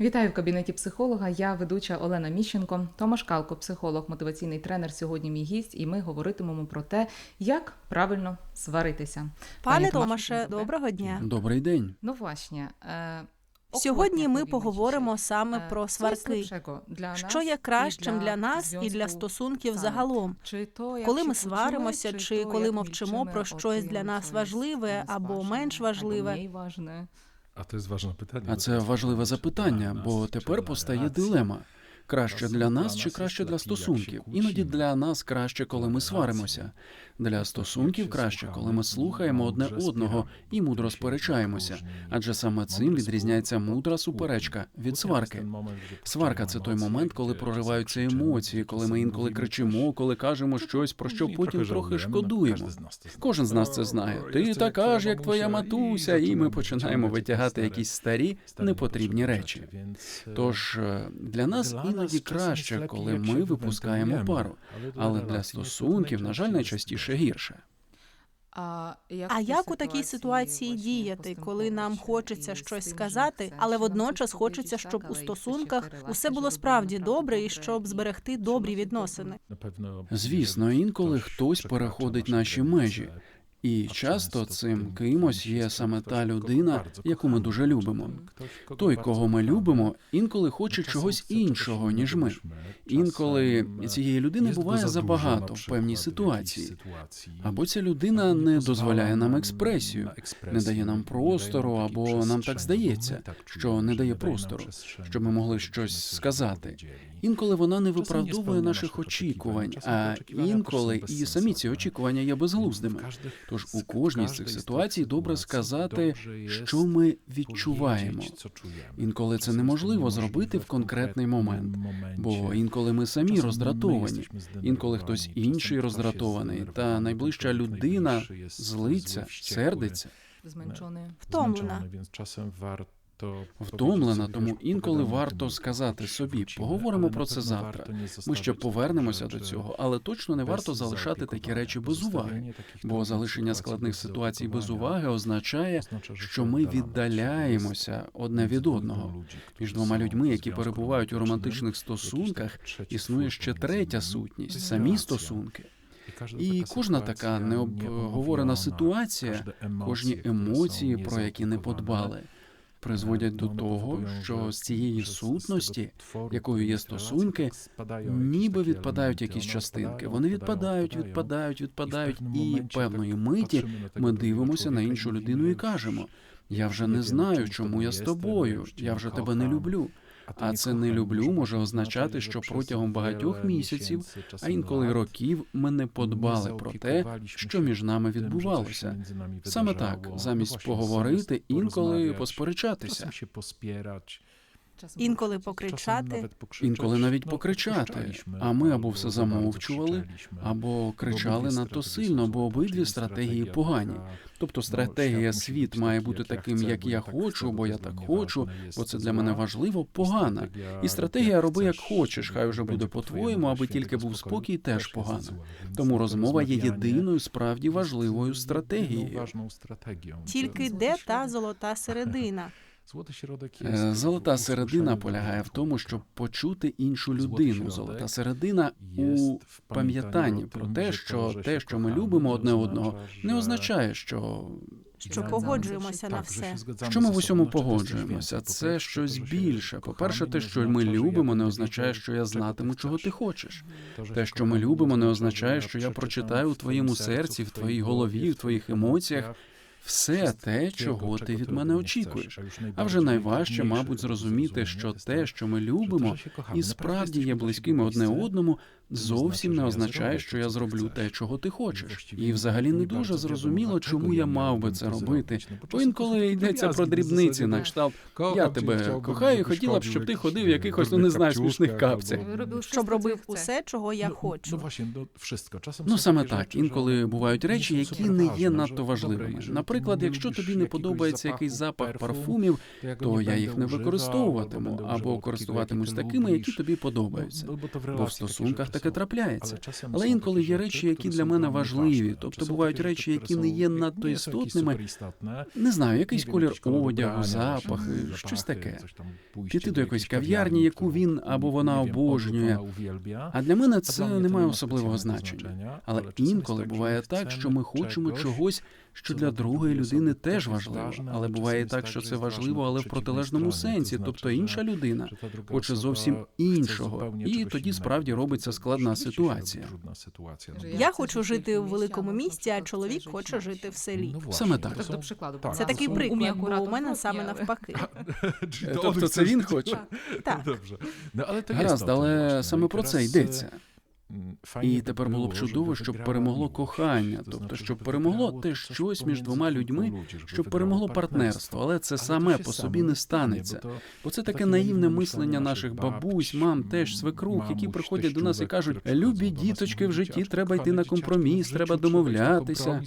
Вітаю в кабінеті психолога. Я ведуча Олена Міщенко. Томаш Калко, психолог, мотиваційний тренер. Сьогодні мій гість, і ми говоритимемо про те, як правильно сваритися. Пане Томаш, Томаше, доброго дня. Добрий день. Ну, właśnie. Е, Сьогодні ми поговоримо саме е, про сварки. для Що є кращим для нас і для стосунків загалом? Чи то, Коли ми сваримося, чи то, коли мовчимо про щось для нас важливе або менш або важливе. А це важливе питання. А це важливе запитання, бо тепер постає дилема. Краще для нас чи краще для стосунків? Іноді для нас краще, коли ми сваримося. Для стосунків краще, коли ми слухаємо одне одного і мудро сперечаємося. Адже саме цим відрізняється мудра суперечка від сварки. Сварка це той момент, коли прориваються емоції, коли ми інколи кричимо, коли кажемо щось, про що потім трохи шкодуємо. Кожен з нас це знає. Ти така ж, як твоя матуся, і ми починаємо витягати якісь старі непотрібні речі. Тож е, для нас іноді краще, коли ми випускаємо пару, але для стосунків, на жаль, найчастіше гірше. А А як у такій ситуації діяти, коли нам хочеться щось сказати, але водночас хочеться, щоб у стосунках усе було справді добре і щоб зберегти добрі відносини? Звісно, інколи хтось переходить наші межі, і часто цим кимось є саме та людина, яку ми дуже любимо. Той, кого ми любимо, інколи хоче чогось іншого, ніж ми. Інколи цієї людини буває забагато в певній ситуації. Або ця людина не дозволяє нам експресію, не дає нам простору, або нам так здається, що не дає простору, щоб ми могли щось сказати. Інколи вона не виправдовує наших очікувань, а інколи і самі ці очікування є безглуздими. Тож у кожній з цих ситуацій добре сказати, що ми відчуваємо. Інколи це неможливо зробити в конкретний момент, бо інколи ми самі роздратовані, інколи хтось інший роздратований, та найближча людина злиться, сердиться. зменшений. Втомлена. Втомлена, тому інколи варто сказати собі, поговоримо про це завтра. Ми ще повернемося до цього, але точно не варто залишати такі речі без уваги. Бо залишення складних ситуацій без уваги означає, що ми віддаляємося одне від одного. Між двома людьми, які перебувають у романтичних стосунках, існує ще третя сутність самі стосунки. І кожна така необговорена ситуація, кожні емоції, про які не подбали, призводять до того, що з цієї сутності, якою є стосунки, ніби відпадають якісь частинки. Вони відпадають, відпадають, відпадають, і певної миті ми дивимося на іншу людину і кажемо: я вже не знаю, чому я з тобою, я вже тебе не люблю. А це не люблю може означати, що протягом багатьох місяців, а інколи років, ми не подбали про те, що між нами відбувалося. Саме так, замість поговорити, інколи посперечатися. Інколи покричати. Інколи навіть покричати. А ми або все замовчували, або кричали надто сильно, бо обидві стратегії погані. Тобто стратегія світ має бути таким, як я хочу, бо я так хочу, бо це для мене важливо, погана. І стратегія роби як хочеш, хай уже буде по-твоєму, аби тільки був спокій, теж погана. Тому розмова є єдиною справді важливою стратегією. Тільки де та золота середина? Е, Золота середина полягає в тому, щоб почути іншу людину. Золота середина у пам'ятанні про те, що те, що ми любимо одне одного, не означає, що Що погоджуємося на все. що ми в усьому погоджуємося. Це щось більше. По-перше, те, що ми любимо, не означає, що я знатиму, чого ти хочеш. Те, що ми любимо, не означає, що я прочитаю у твоєму серці, в твоїй голові, в твоїх емоціях. Все те, чого ти від мене очікуєш. А вже найважче, мабуть, зрозуміти, що те, що ми любимо, і справді є близькими одне одному, зовсім не означає, що я зроблю те, чого ти хочеш. І взагалі не дуже зрозуміло, чому я мав би це робити. Бо інколи йдеться про дрібниці на кшталт. Я тебе кохаю, і хотіла б, щоб ти ходив в якихось, ну не знаю, смішних капцях. Робив Щоб робив усе, чого я хочу. Ну саме так. Інколи бувають речі, які не є надто важливими. Наприклад, якщо тобі не подобається якийсь запах парфумів, то я їх не використовуватиму або користуватимусь такими, які тобі подобаються. Бо в стосунках так таке трапляється. Але інколи є речі, які для мене важливі. Тобто бувають речі, які не є надто істотними. Не знаю, якийсь колір одягу, запахи, щось таке. Піти до якоїсь кав'ярні, яку він або вона обожнює. А для мене це не має особливого значення. Але інколи буває так, що ми хочемо чогось, що для другої людини теж важливо. Але буває так, що це важливо, але в протилежному сенсі. Тобто інша людина хоче зовсім іншого, і тоді справді робиться складна ситуація. Я хочу жити в великому місті, а чоловік хоче жити в селі. Саме так. Тобто, прикладу, Це такий приклад, бо у мене саме навпаки. Тобто це він хоче? Так. Ale to Гаразд, але саме про це йдеться. І тепер було б чудово, щоб перемогло кохання, тобто щоб перемогло те щось між двома людьми, щоб перемогло партнерство. Але це саме по собі не не станеться. бо це таке наївне мислення наших бабусь, мам, теж свекрух, які приходять до нас і кажуть: любі діточки в житті, треба йти на компроміс, треба домовлятися.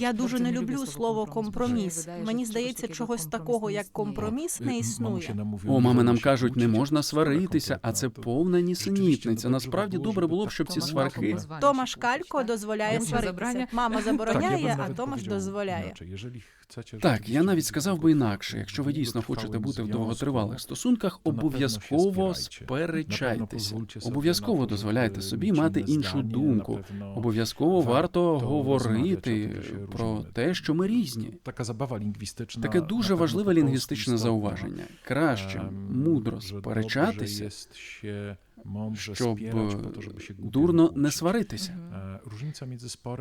Я дуже не люблю слово компроміс. компроміс. Мені здається, чогось такого, як компроміс, не існує. О, мами нам кажуть, не можна сваритися, а це повна нісенітниця. Насправді добре було б, щоб ці сварки. Томаш Калько дозволяє сваритися. Мама забороняє, а Томаш дозволяє. Так, я навіть сказав би інакше. Якщо ви дійсно хочете бути в довготривалих стосунках, обов'язково сперечайтеся. Обов'язково дозволяйте собі мати іншу думку. Обов'язково варто говорити про те, що ми різні. Така забава лінгвістична. Таке дуже важливе лінгвістичне зауваження. Краще Ем, мудро сперечатися, щоб е, дурно не сваритися. Е,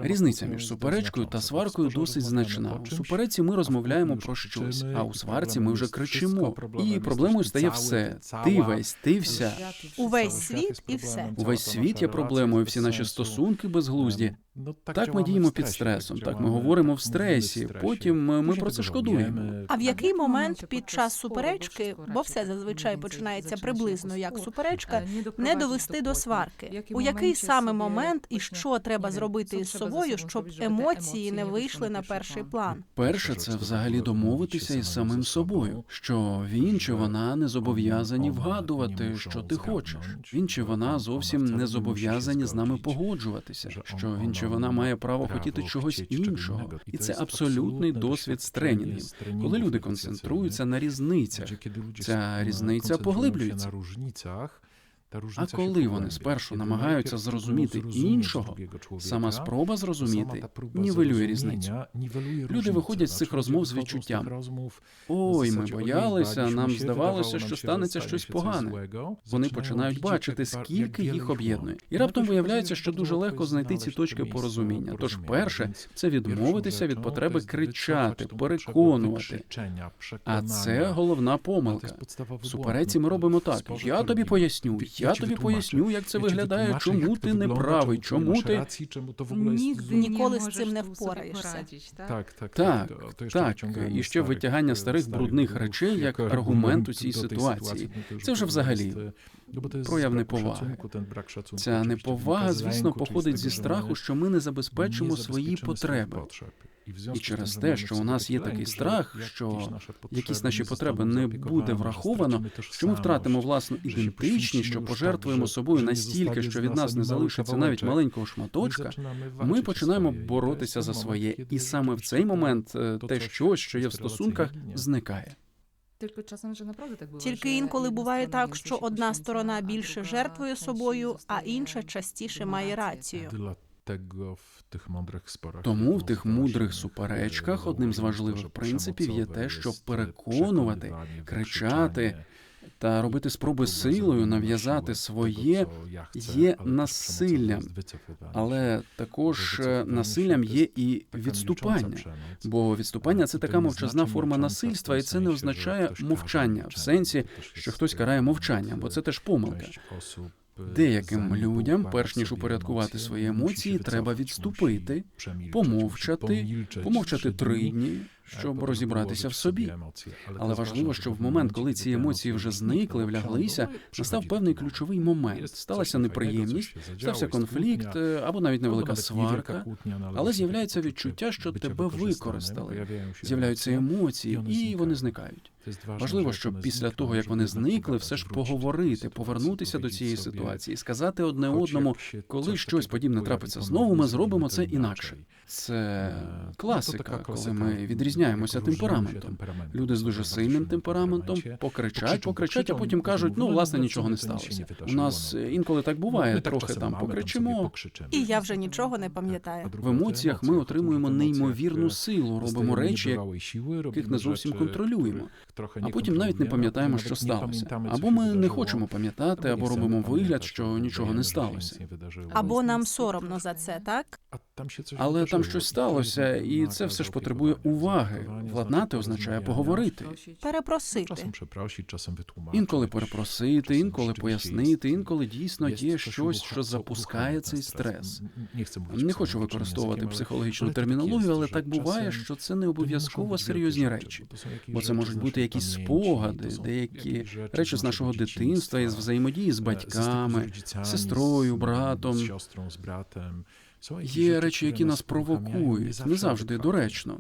Різниця між суперечкою та сваркою досить значна. У чимсь, супереці ми розмовляємо про щось, а у сварці ми вже кричимо. І проблемою стає все. ти весь, ти вся. Увесь світ і все. Увесь світ є проблемою, всі наші стосунки безглузді. Ну, Так ми діємо під стресом, так ми говоримо в стресі. Потім ми про це шкодуємо. А в який момент під під час суперечки, бо все зазвичай починається приблизно як суперечка, не довести до сварки? У який саме момент і що треба зробити із собою, щоб емоції не вийшли на перший план? Перше, це взагалі домовитися із самим собою, що він чи вона не зобов'язані вгадувати, що ти хочеш. Він чи вона зовсім не зобов'язані з нами погоджуватися, що він чи вона має право хотіти чогось іншого, і це абсолютний досвід з тренінгів, коли люди концентруються на різницях. Ця різниця поглиблюється. А коли вони спершу намагаються зрозуміти іншого, сама спроба зрозуміти нівелює різницю. Люди виходять з цих розмов з відчуттям. Ой, ми zasadzie, «Ojej, боялися, нам здавалося, що станеться щось погане. złego». Вони починають бачити, скільки їх об'єднує. І раптом виявляється, що дуже легко знайти ці точки порозуміння. Тож, перше, це відмовитися від потреби кричати, переконувати. А це головна помилка. В супереці ми робимо так. Я тобі поясню, Я тобі поясню, як це виглядає, чому ти не правий, чому ти. jest Нігде złe. Ніколи з цим не впораєшся. так? Так, так, Так, то- то і ще витягання старих брудних речей як аргумент у цій ситуації. ну, то Це вже взагалі прояв неповаги. Ця неповага, звісно, походить зі страху, що ми не забезпечимо свої потреби. І, через те, що у нас є такий страх, що якісь наші потреби не буде враховано, що ми втратимо власну ідентичність, що пожертвуємо собою настільки, що від нас нас не залишиться навіть маленького шматочка. Ми починаємо боротися за своє, і саме в цей момент е, те щось, що є в стосунках, зникає. Тільки часом вже направду так буває. Тільки інколи буває так, що одна сторона більше жертвує собою, а інша частіше має рацію. Dlatego w tych mądrych sporach Тому в тих мудрих суперечках одним з важливих принципів є те, щоб переконувати, кричати та робити спроби силою нав'язати своє, tego, ja chcę, є насиллям, але також е, насиллям є і відступання. Бо відступання це така мовчазна форма насильства, і це не означає мовчання в сенсі, що хтось карає мовчанням, бо це теж помилка. Деяким людям, перш ніж упорядкувати свої емоції, треба відступити, помовчати, помовчати три дні, щоб розібратися в собі. Але важливо, що в момент, коли ці емоції вже зникли, вляглися, настав певний ключовий момент. Сталася неприємність, стався конфлікт е, або навіть невелика сварка. але з'являється відчуття, що тебе використали. З'являються емоції, і вони зникають. Важливо, щоб після того, як вони зникли, все ж поговорити, повернутися до цієї ситуації, сказати одне одному, коли щось подібне трапиться знову, ми зробимо це інакше. Це класика, коли ми відрізняємося темпераментом. Люди з дуже сильним темпераментом покричать, покричать, а потім кажуть, ну власне нічого не сталося. У нас інколи так буває, трохи там покричимо. І я вже нічого не пам'ятаю. В емоціях ми отримуємо неймовірну силу, робимо речі, яких не зовсім контролюємо. А потім навіть не пам'ятаємо, що сталося. Або ми не хочемо пам'ятати, або робимо вигляд, що нічого не сталося. Або нам соромно за це, так? Але там щось сталося, і це все ж потребує уваги. Владнати означає поговорити. Перепросити. Інколи перепросити, інколи пояснити, інколи дійсно є щось, що запускає цей стрес. Не хочу використовувати психологічну термінологію, але так буває, що це не обов'язково серйозні речі. Бо це можуть бути якісь спогади, деякі речі з нашого дитинства, із взаємодії з z батьками. сестрою, братом. Є речі, які нас провокують, не завжди доречно.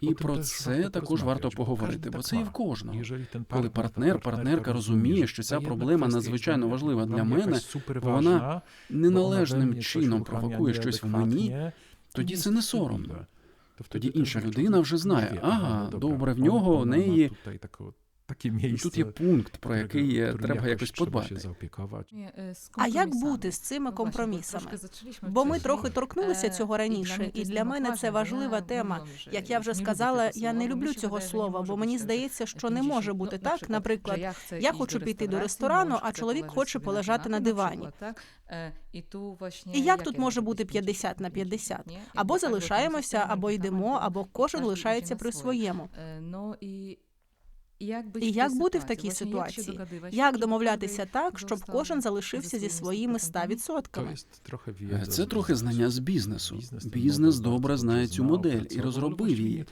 І про це також варто поговорити, бо це є в кожного. Коли партнер, партнерка розуміє, що ця проблема надзвичайно важлива для мене, бо вона неналежним чином провокує щось в мені, тоді це не соромно. Тоді інша людина вже знає, ага, добре, в нього, в неї таке місце, тут є пункт, про який którego- є, треба якось подбати. się. А як бути з цими компромісами? Бо ми трохи торкнулися цього раніше, і для мене це важлива тема. Як я вже сказала, я не люблю цього слова, бо мені здається, що не може бути так. Наприклад, я хочу піти до ресторану, а чоловік хоче полежати на дивані. І як тут може бути 50 на 50? Або залишаємося, або йдемо, або кожен лишається при своєму. І як бути в такій ситуації? Як домовлятися так, щоб кожен залишився зі своїми 100%? To jest trochę Е, Це трохи знання з бізнесу. Бізнес Бізнес добре знає цю модель і розробив її.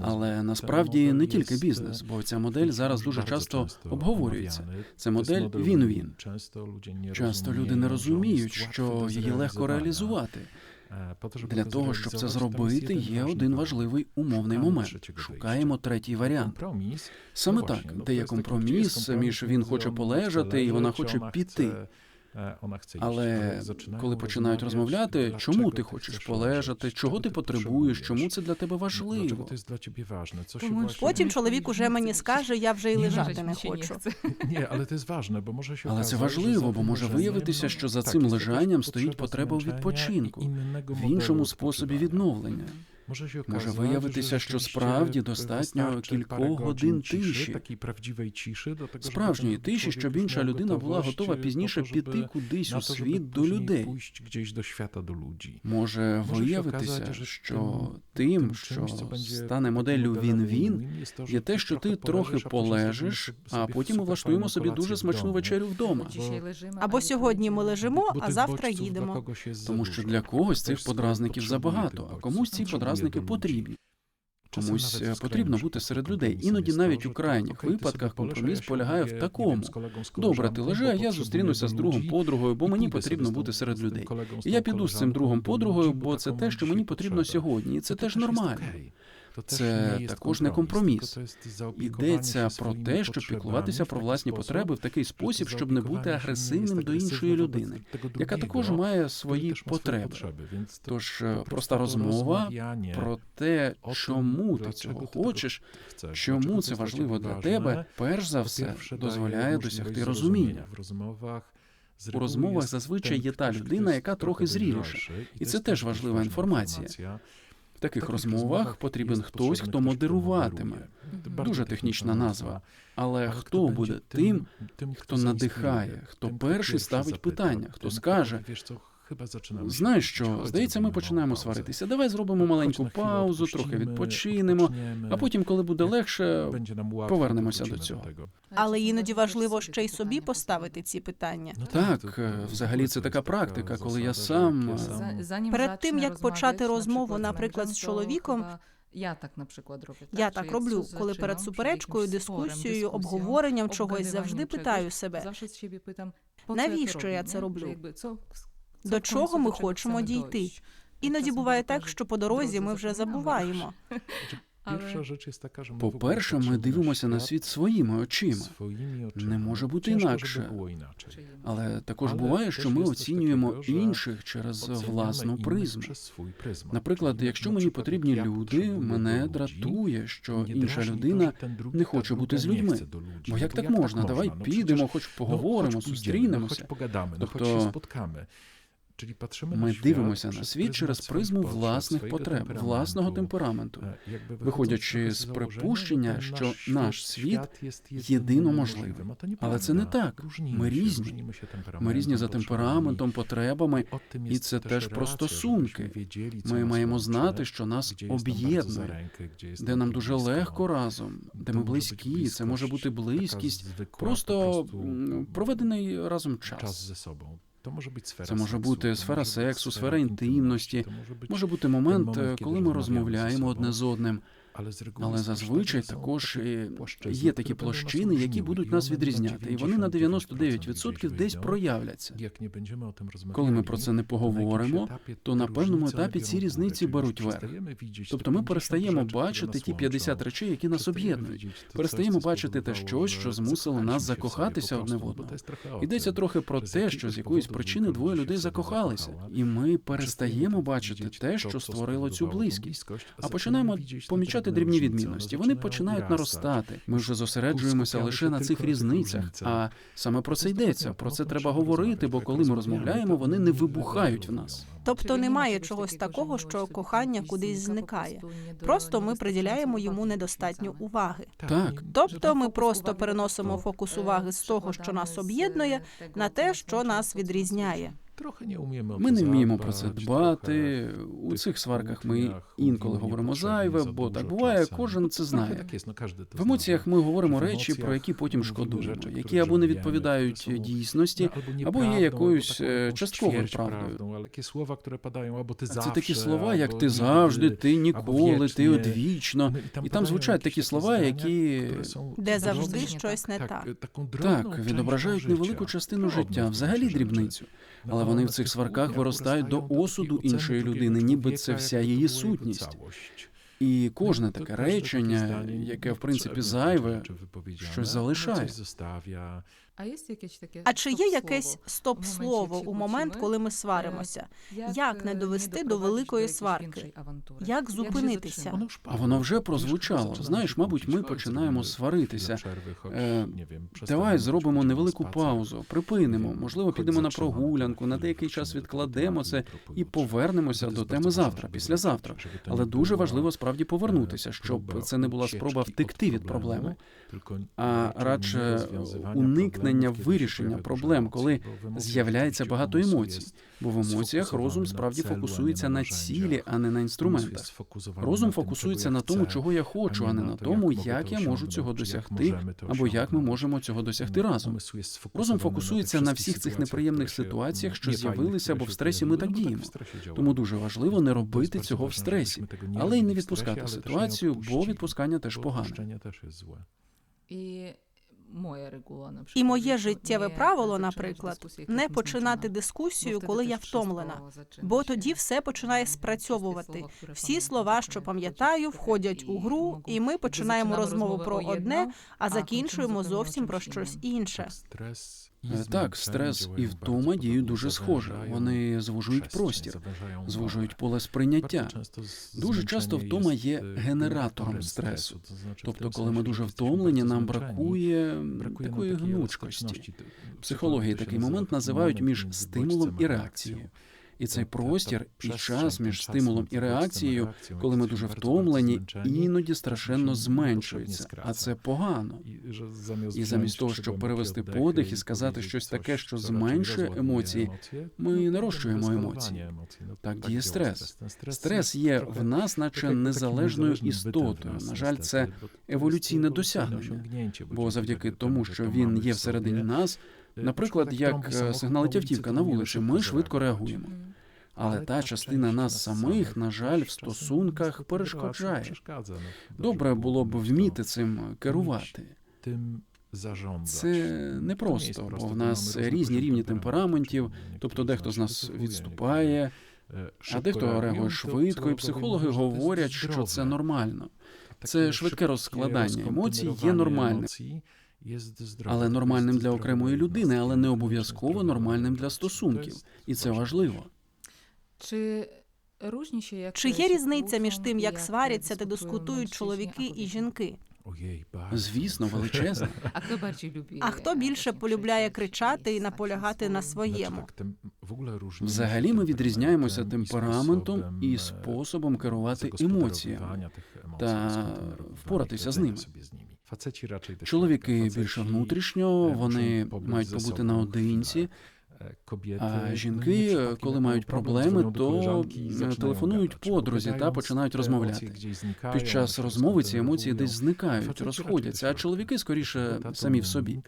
Але насправді не тільки бізнес, e, бо ця модель зараз дуже часто обговорюється. Це модель він-він. Często ludzie Часто люди не розуміють, що її легко реалізувати. Е, Для того, щоб це зробити, є один важливий умовний момент. Шукаємо третій варіант. Саме Ну, так, де є jest компроміс компроміс між він хоче полежати, і вона хоче піти. Е, Але. Коли починають розмовляти, чому ти хочеш полежати, чого ти потребуєш, чому це для тебе важливо. Co się Тому. Потім чоловік уже мені скаже, я вже й лежати не хочу. Але це важливо, бо може Але це важливо, бо може виявитися, що за цим лежанням стоїть потреба у відпочинку, і в іншому способі відновлення. Може, Може виявитися, що справді достатньо кількох годин тиші. Справжньої тиші, щоб інша людина була готова пізніше піти кудись у світ до людей. Може виявитися, що тим- що стане моделлю jest to, є те, що ти трохи полежиш, а потім ми влаштуємо собі дуже смачну вечерю вдома. Або сьогодні ми лежимо, а завтра їдемо. Тому що для когось цих подразників забагато, а комусь ці подразники ludzi. потрібні. Комусь е, потрібно бути серед людей. Іноді навіть у крайніх випадках компроміс полягає в такому. Добре, ти лежи, а я зустрінуся з другом подругою, бо мені потрібно бути серед людей. І я піду з цим другом подругою, бо це те, що мені потрібно сьогодні, і це теж нормально. Це також не компроміс. Йдеться про те, щоб піклуватися про власні потреби в такий спосіб, щоб не бути агресивним до іншої людини, яка також має свої потреби. Тож е, проста розмова про те, чому ти цього хочеш, чому це важливо для тебе, перш за все дозволяє досягти розуміння. В розмовах У розмовах зазвичай є та людина, яка трохи зріліша. І це теж важлива інформація. В таких розмовах потрібен хтось, хто модеруватиме. Дуже технічна назва. Але Але хто буде тим, тим, хто надихає, хто перший ставить питання, хто скаже, Знаєш що, здається, ми починаємо сваритися. Давай зробимо маленьку паузу, трохи відпочинемо, а потім, коли буде легше, повернемося до цього. Але іноді важливо ще й собі поставити ці питання. Ну, Так, е, взагалі це така практика, коли я сам, е, Перед тим як почати розмову, наприклад, з чоловіком, Я так, наприклад, роблю. Я так роблю, коли перед суперечкою, дискусією, обговоренням чогось завжди питаю себе, завжди собі питам, навіщо я роблю, це роблю? До чого ми хочемо дійти? Іноді буває так, що по дорозі ми вже забуваємо. Ogóle По-перше, ми дивимося на світ своїми очима. Не може бути інакше. але також буває, що ми оцінюємо інших через власну призму. Наприклад, якщо мені потрібні люди, мене дратує, що інша людина не хоче бути з людьми. Бо як так можна? Давай підемо, хоч поговоримо, зустрінемося. Тобто Ми дивимося на світ через призму власних потреб, власного темпераменту, Е, виходячи з припущення, що наш світ світ єдино можливий. Але це не так. Ми різні. Ми різні за темпераментом, потребами, і це теж про стосунки. Ми маємо знати, що нас об'єднує, де нам дуже легко разом, де ми близькі. Це може бути близькість, просто проведений разом час То може бути сфера Це може бути сфера сексу, сфера інтимності, може бути- момент, е, коли ми розмовляємо одне з одним, Але, зазвичай також є такі площини, які будуть нас відрізняти, і вони на 99% десь проявляться. Коли ми про це не поговоримо, то на певному етапі ці різниці беруть верх. Тобто ми перестаємо бачити ті 50 речей, які нас об'єднують. Перестаємо бачити те щось, що змусило нас закохатися одне в одного. Йдеться трохи про те, що з якоїсь причини двоє людей закохалися, і ми перестаємо бачити те, що створило цю близькість, а починаємо помічати дрібні відмінності. Вони починають наростати. Ми вже зосереджуємося лише на цих різницях. А саме про це йдеться. Про це треба говорити, бо коли ми розмовляємо, вони не вибухають в нас. Тобто немає чогось такого, що кохання кудись зникає. Просто ми приділяємо йому недостатньо уваги. Так. Тобто ми просто переносимо фокус уваги з того, що нас об'єднує, на те, що нас відрізняє. Трохи не вміємо Ми не вміємо про це дбати. У цих сварках ми інколи говоримо зайве, бо так буває, кожен це знає. ну, В емоціях ми говоримо речі, про які потім шкодуємо, які або не відповідають дійсності, або є якоюсь е, частковою правдою. такі слова, które padają, або ти Це такі слова, як ти завжди, ти ніколи, ти одвічно. Ну, І там звучать такі слова, які Де завжди щось не так, так відображають невелику частину життя, взагалі дрібницю. Але вони в цих сварках виростають до осуду іншої людини, ніби це вся її сутність. І кожне таке речення, яке в принципі зайве, щось залишає. А є якесь таке А чи є якесь стоп-слово у момент, коли ми сваримося? Як не е, довести до великої сварки? Як зупинитися? А воно вже прозвучало. Знаєш, мабуть, ми починаємо сваритися. Е, Давай зробимо невелику паузу, припинимо. Можливо, підемо на прогулянку, на деякий час відкладемо це і повернемося до теми завтра, післязавтра. Але дуже важливо справді повернутися, щоб це не була спроба втекти від проблеми, а радше уникнення вирішення проблем, коли з'являється багато емоцій. Бо в емоціях розум справді фокусується на цілі, а не на інструментах. Розум фокусується на тому, чого я хочу, а не на тому, як я можу цього досягти, або як ми можемо цього досягти разом. Розум фокусується на всіх цих неприємних ситуаціях, що з'явилися, бо в стресі ми так діємо. Тому дуже важливо не робити цього в стресі, але й не відпускати ситуацію, бо відпускання теж погано. І моя регула, наприклад, І моє життєве правило, наприклад, не починати дискусію, коли я втомлена. Бо тоді все починає спрацьовувати. Всі слова, що пам'ятаю, входять у гру, і ми починаємо розмову про одне, а закінчуємо зовсім про щось інше. Е, Так, стрес і втома діють дуже схоже. Вони звужують простір, звужують поле сприйняття. Дуже часто втома є генератором стресу. Тобто, коли ми дуже втомлені, нам бракує такої гнучкості. В психології такий момент називають між стимулом і реакцією. І цей простір і час між стимулом і реакцією, коли ми дуже втомлені, іноді страшенно зменшується, а це погано. І замість того, щоб перевести подих і сказати щось таке, що зменшує емоції, ми нарощуємо емоції. Так діє стрес. Стрес є в нас, наче незалежною істотою. На жаль, це еволюційне досягнення. Бо завдяки тому, що він є всередині нас, наприклад, як е, сигналить автівка на вулиці, ми швидко реагуємо. Але та частина нас самих, на жаль, в стосунках перешкоджає. Добре було б вміти цим керувати. Це непросто, бо в нас різні рівні темпераментів, тобто дехто з нас відступає, а дехто реагує швидко, і психологи говорять, що це нормально. Це швидке розкладання емоцій є нормальним. Але нормальним для окремої людини, але не обов'язково нормальним для стосунків, і це важливо. Чи Чи є різниця між тим, як сваряться та дискутують чоловіки і жінки? Звісно, величезне. А хто більше? А хто більше полюбляє кричати і наполягати на своєму? Взагалі ми відрізняємося темпераментом і способом керувати емоціями та впоратися з ними. Чоловіки більше внутрішньо, вони мають побути наодинці. А жінки, коли мають проблеми, то телефонують подрузі та починають розмовляти. Під час розмови ці емоції десь зникають, розходяться, а чоловіки скоріше самі в собі.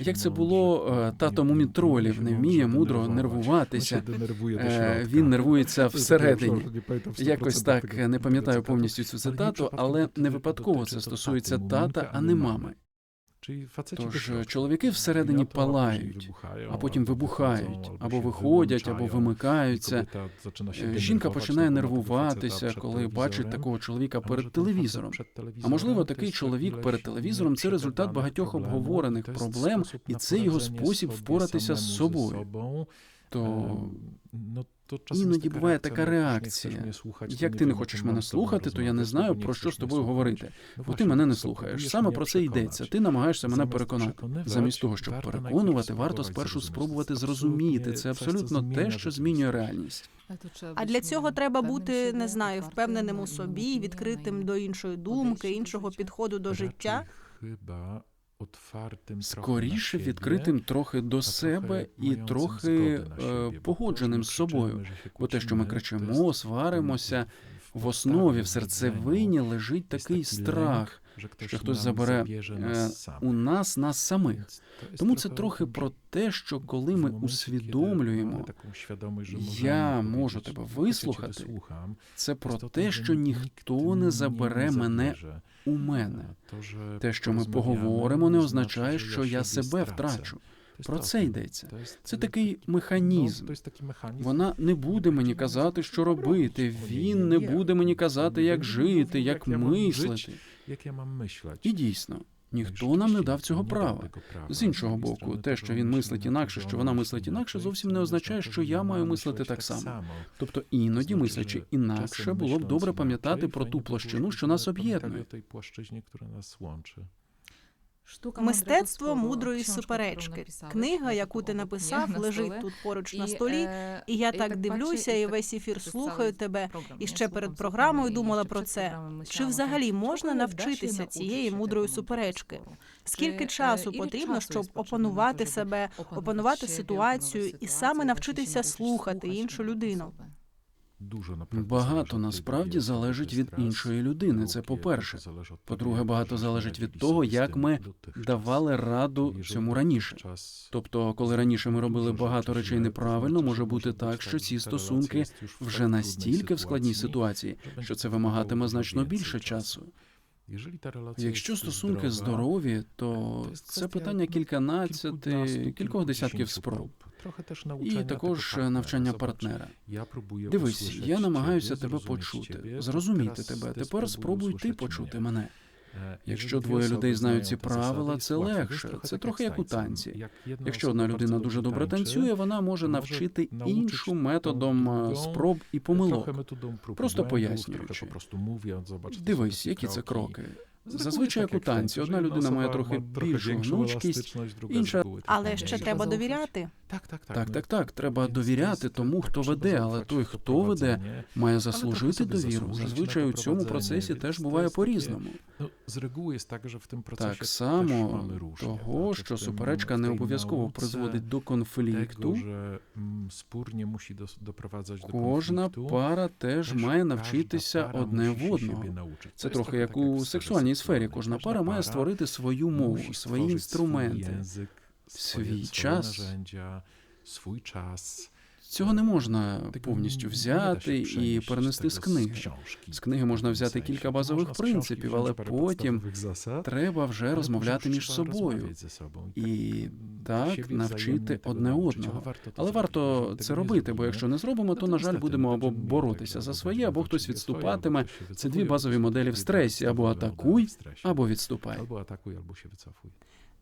Як це було, е, тато мумітролів не вміє мудро нервуватися. Е, Він нервується всередині. Якось так не пам'ятаю повністю цю цитату, але не випадково це стосується тата, а не мами. Тож чоловіки всередині палають, а потім вибухають, або виходять, або вимикаються. Е, Жінка починає нервуватися, коли бачить такого чоловіка перед телевізором. А можливо, такий чоловік перед телевізором це результат багатьох обговорених проблем, і це його спосіб впоратися з собою. То іноді буває така реакція. Як ти не хочеш мене слухати, то я не знаю про що з тобою говорити. Бо ти мене не слухаєш. Саме про це йдеться. Ти намагаєшся мене переконати. Замість того, щоб переконувати, варто спершу спробувати зрозуміти. Це абсолютно те, що змінює реальність. А для цього треба бути, не знаю, впевненим у собі, відкритим до іншої думки, іншого підходу до життя. Скоріше відкритим трохи до себе і трохи е, погодженим з собою. Бо те, що ми кричимо, сваримося, в основі в серцевині лежить такий страх, що хтось забере е, у нас нас самих. Тому це трохи про те, що коли ми усвідомлюємо, я можу тебе вислухати, це про те, що ніхто не забере мене у мене. Те, що ми поговоримо, не означає, що я себе втрачу. Про це йдеться. Це такий механізм. Вона не буде мені казати, що робити. Він не буде мені казати, як жити, як мислити. Як я мам мислити? І дійсно, ніхто нам не дав цього права. З іншого боку, те, що він мислить інакше, що вона мислить інакше, зовсім не означає, що я маю мислити так само. Тобто іноді, мислячи інакше, було б добре пам'ятати про ту площину, що нас об'єднує. Мистецтво мудрої суперечки. Книга, яку ти написав, лежить тут поруч на столі. І я так дивлюся, і весь ефір слухаю тебе. І ще перед програмою думала про це. Чи взагалі можна навчитися цієї мудрої суперечки? Скільки часу потрібно, щоб опанувати себе, опанувати ситуацію і саме навчитися слухати іншу людину? Дуже Багато насправді залежить від іншої людини. Це по-перше. По-друге, багато залежить від того, як ми давали раду цьому раніше. Тобто, коли раніше ми робили багато речей неправильно, може бути так, що ці стосунки вже настільки в складній ситуації, що це вимагатиме значно більше часу. Якщо стосунки здорові, то це питання кільканадцяти, кількох десятків спроб. І також навчання партнера. Я пробую Дивись, я намагаюся тебе почути, зрозуміти тебе. Тепер спробуй ти почути мене. Якщо двоє людей знають ці правила, це легше. Це трохи як у танці. Якщо одна людина дуже добре танцює, вона може навчити іншу методом е, спроб і помилок. Просто пояснюючи. Дивись, які це кроки. Зазвичай як у танці, одна людина має трохи більшу гнучкість, інша Але ще треба довіряти. Так, так, Так, так, так. так. Треба довіряти тому, хто веде, але той, хто веде, має заслужити довіру. Зазвичай у цьому процесі теж буває по-різному. Ну, Так само того, що суперечка не обов'язково призводить до конфлікту. Кожна пара теж має навчитися одне в одного. Це трохи як у сексуальній sferze сфері. Кожна пара має створити свою мову, свої інструменти. свій swoje, swoje час. Цього не можна повністю взяти і перенести з книги. З книги можна взяти кілька базових принципів, але потім треба вже розмовляти між собою і mm, так навчити одне одного. Але варто це робити, бо якщо не зробимо, то на жаль будемо або боротися за своє, або хтось відступатиме. Це дві базові моделі в стресі: або атакуй, або відступай. Albo atakuj, albo się wycofuj.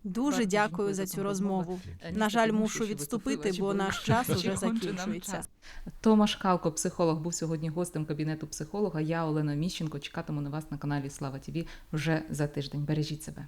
Дуже дякую за цю розмову. На жаль, мушу відступити, бо наш час уже закінчується. Томаш Калко, психолог, був сьогодні гостем кабінету психолога. Я Олена Міщенко. Чекатиму на вас на каналі Слава ТІВІ вже за тиждень. Бережіть себе.